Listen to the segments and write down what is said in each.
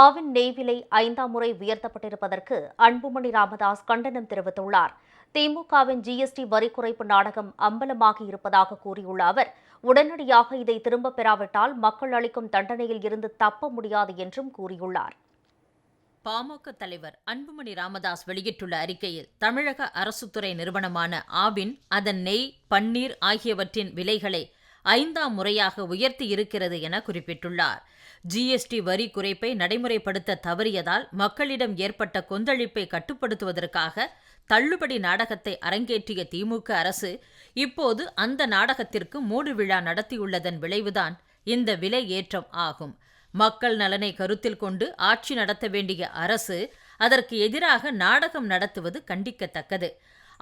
ஆவின் நெய் விலை ஐந்தாம் முறை உயர்த்தப்பட்டிருப்பதற்கு அன்புமணி ராமதாஸ் கண்டனம் தெரிவித்துள்ளார். திமுகவின் ஜிஎஸ்டி வரி குறைப்பு நாடகம் அம்பலமாகி இருப்பதாக கூறியுள்ள அவர் உடனடியாக இதை திரும்பப் பெறாவிட்டால் மக்கள் அளிக்கும் தண்டனையில் இருந்து தப்ப முடியாது என்றும் கூறியுள்ளார். பாமக தலைவர் அன்புமணி ராமதாஸ் வெளியிட்டுள்ள அறிக்கையில் தமிழக அரசுத்துறை நிறுவனமான ஆவின் அதன் நெய் பன்னீர் ஆகியவற்றின் விலைகளை ஐந்தாம் முறையாக உயர்த்தி இருக்கிறது என குறிப்பிட்டுள்ளார். ஜிஎஸ்டி வரி குறைப்பை நடைமுறைப்படுத்த தவறியதால் மக்களிடம் ஏற்பட்ட கொந்தளிப்பை கட்டுப்படுத்துவதற்காக தள்ளுபடி நாடகத்தை அரங்கேற்றிய திமுக அரசு இப்போது அந்த நாடகத்திற்கு மூடு விழா நடத்தியுள்ளதன் விளைவுதான் இந்த விலை ஏற்றம் ஆகும். மக்கள் நலனை கருத்தில் கொண்டு ஆட்சி நடத்த வேண்டிய அரசு அதற்கு எதிராக நாடகம் நடத்துவது கண்டிக்கத்தக்கது.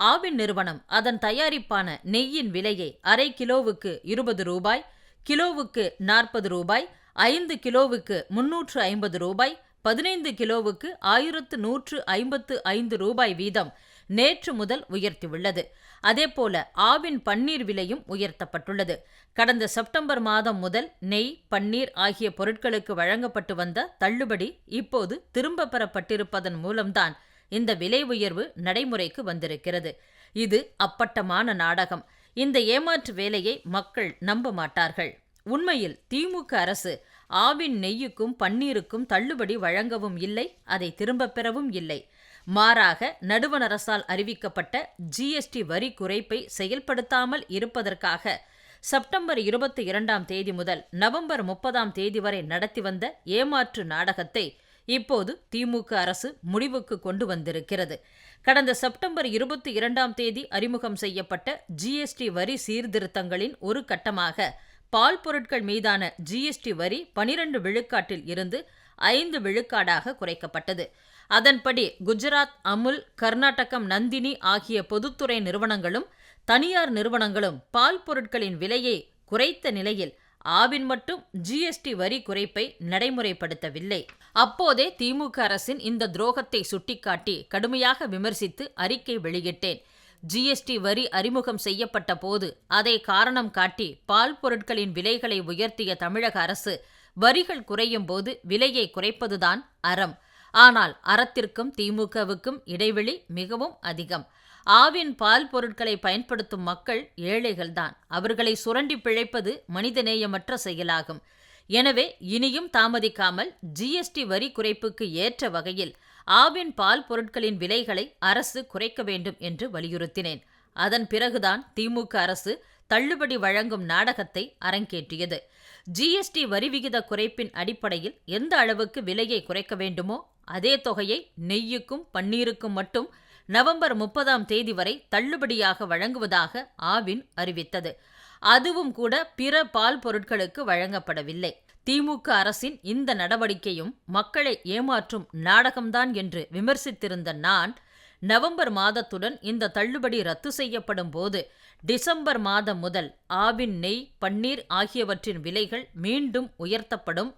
ஆவின் நிறுவனம் அதன் தயாரிப்பான நெய்யின் விலையை அரை கிலோவுக்கு இருபது ரூபாய் கிலோவுக்கு நாற்பது ரூபாய் ஐந்து கிலோவுக்கு முன்னூற்று ஐம்பது ரூபாய் பதினைந்து கிலோவுக்கு ஆயிரத்து நூற்று ஐம்பத்து ஐந்து ரூபாய் வீதம் நேற்று முதல் உயர்த்தியுள்ளது. அதேபோல ஆவின் பன்னீர் விலையும் உயர்த்தப்பட்டுள்ளது. கடந்த செப்டம்பர் மாதம் முதல் நெய் பன்னீர் ஆகிய பொருட்களுக்கு வழங்கப்பட்டு வந்த தள்ளுபடி இப்போது திரும்ப பெறப்பட்டிருப்பதன் மூலம்தான் இந்த விலை உயர்வு நடைமுறைக்கு வந்திருக்கிறது. இது அப்பட்டமான நாடகம். இந்த ஏமாற்று வேலையை மக்கள் நம்ப மாட்டார்கள். உண்மையில் திமுக அரசு ஆவின் நெய்யுக்கும் பன்னீருக்கும் தள்ளுபடி வழங்கவும் இல்லை அதை திரும்பப் பெறவும் இல்லை. மாறாக நடுவண் அரசால் அறிவிக்கப்பட்ட ஜிஎஸ்டி வரி குறைப்பை செயல்படுத்தாமல் இருப்பதற்காக செப்டம்பர் இருபத்தி இரண்டாம் தேதி முதல் நவம்பர் முப்பதாம் தேதி வரை நடத்தி வந்த ஏமாற்று நாடகத்தை இப்போது திமுக அரசு முடிவுக்கு கொண்டு வந்திருக்கிறது. கடந்த செப்டம்பர் இருபத்தி இரண்டாம் தேதி அறிமுகம் செய்யப்பட்ட ஜிஎஸ்டி வரி சீர்திருத்தங்களின் ஒரு கட்டமாக பால் பொருட்கள் மீதான ஜிஎஸ்டி வரி பனிரண்டு விழுக்காட்டில் இருந்து ஐந்து விழுக்காடாக குறைக்கப்பட்டது. அதன்படி குஜராத் அமுல் கர்நாடகம் நந்தினி ஆகிய பொதுத்துறை நிறுவனங்களும் தனியார் நிறுவனங்களும் பால் பொருட்களின் விலையை குறைத்த நிலையில் ஆவின் மட்டும் ஜிஎஸ்டி வரி குறைப்பை நடைமுறைப்படுத்தவில்லை. அப்போதே திமுக அரசின் இந்த துரோகத்தை சுட்டிக்காட்டி கடுமையாக விமர்சித்து அறிக்கை வெளியிட்டேன். ஜிஎஸ்டி வரி அறிமுகம் செய்யப்பட்ட போது அதை காரணம் காட்டி பால் பொருட்களின் விலைகளை உயர்த்திய தமிழக அரசு வரிகள் குறையும் போது விலையை குறைப்பதுதான் அறம். ஆனால் அறத்திற்கும் திமுகவுக்கும் இடைவெளி மிகவும் அதிகம். ஆவின் பால் பொருட்களை பயன்படுத்தும் மக்கள் ஏழைகள்தான். அவர்களை சுரண்டி பிழைப்பது மனிதநேயமற்ற செயலாகும். எனவே இனியும் தாமதிக்காமல் ஜிஎஸ்டி வரி குறைப்புக்கு ஏற்ற வகையில் ஆவின் பால் பொருட்களின் விலைகளை அரசு குறைக்க வேண்டும் என்று வலியுறுத்தினேன். அதன் பிறகுதான் திமுக அரசு தள்ளுபடி வழங்கும் நாடகத்தை அரங்கேற்றியது. ஜிஎஸ்டி வரி விகித குறைப்பின் அடிப்படையில் எந்த அளவுக்கு விலையை குறைக்க வேண்டுமோ அதே தொகையை நெய்யுக்கும் பன்னீருக்கும் மட்டும் நவம்பர் முப்பதாம் தேதி வரை தள்ளுபடியாக வழங்குவதாக ஆவின் அறிவித்தது. அதுவும் கூட பிற பால் பொருட்களுக்கு வழங்கப்படவில்லை. திமுக அரசின் இந்த நடவடிக்கையும் மக்களை ஏமாற்றும் நாடகம்தான் என்று விமர்சித்திருந்த நான் நவம்பர் மாதத்துடன் இந்த தள்ளுபடி ரத்து செய்யப்படும் போது டிசம்பர் மாதம் முதல் ஆவின் நெய் பன்னீர் ஆகியவற்றின் விலைகள் மீண்டும் உயர்த்தப்படும்.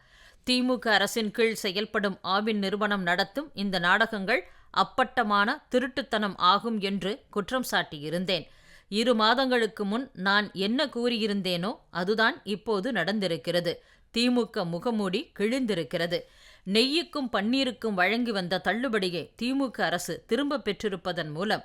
திமுக அரசின் கீழ் செயல்படும் ஆவின் நிறுவனம் நடத்தும் இந்த நாடகங்கள் அப்பட்டமான திருட்டுத்தனம் ஆகும் என்று குற்றம் சாட்டியிருந்தேன். இரு மாதங்களுக்கு முன் நான் என்ன கூறியிருந்தேனோ அதுதான் இப்போது நடந்திருக்கிறது. திமுக முகமூடி கிழிந்திருக்கிறது. நெய்யுக்கும் பன்னீருக்கும் வழங்கி வந்த தள்ளுபடியை திமுக அரசு திரும்ப பெற்றிருப்பதன் மூலம்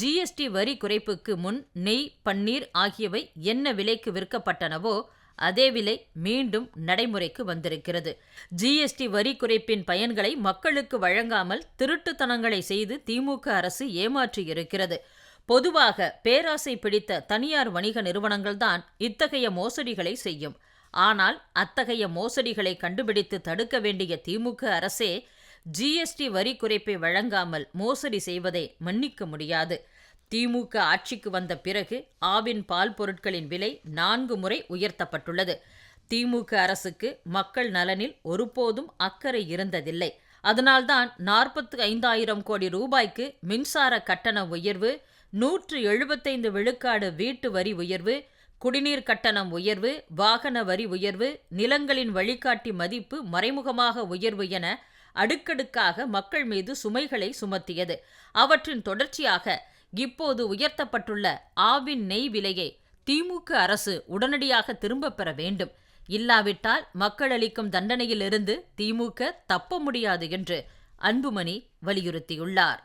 ஜிஎஸ்டி வரி குறைப்புக்கு முன் நெய் பன்னீர் ஆகியவை என்ன விலைக்கு விற்கப்பட்டனவோ அதே விலை மீண்டும் நடைமுறைக்கு வந்திருக்கிறது. ஜிஎஸ்டி வரி குறைப்பின் பயன்களை மக்களுக்கு வழங்காமல் திருட்டுத்தனங்களை செய்து திமுக அரசு ஏமாற்றியிருக்கிறது. பொதுவாக பேராசை பிடித்த தனியார் வணிக நிறுவனங்கள்தான் இத்தகைய மோசடிகளை செய்யும். ஆனால் அத்தகைய மோசடிகளை கண்டுபிடித்து தடுக்க வேண்டிய திமுக அரசே ஜிஎஸ்டி வரி குறைப்பை வழங்காமல் மோசடி செய்வதை மன்னிக்க முடியாது. திமுக ஆட்சிக்கு வந்த பிறகு ஆவின் பால் பொருட்களின் விலை நான்கு முறை உயர்த்தப்பட்டுள்ளது. திமுக அரசுக்கு மக்கள் நலனில் ஒருபோதும் அக்கறை இருந்ததில்லை. அதனால்தான் நாற்பத்து ஐந்தாயிரம் கோடி ரூபாய்க்கு மின்சார கட்டண உயர்வு நூற்று எழுபத்தைந்து விழுக்காடு வீட்டு வரி உயர்வு குடிநீர் கட்டணம் உயர்வு வாகன வரி உயர்வு நிலங்களின் வழிகாட்டி மதிப்பு மறைமுகமாக உயர்வு என அடுக்கடுக்காக மக்கள் மீது சுமைகளை சுமத்தியது. அவற்றின் தொடர்ச்சியாக இப்போது உயர்த்தப்பட்டுள்ள ஆவின் நெய் விலையை திமுக அரசு உடனடியாக திரும்பப் பெற வேண்டும். இல்லாவிட்டால் மக்கள் அளிக்கும் தண்டனையிலிருந்து திமுக தப்ப முடியாது என்று அன்புமணி வலியுறுத்தியுள்ளார்.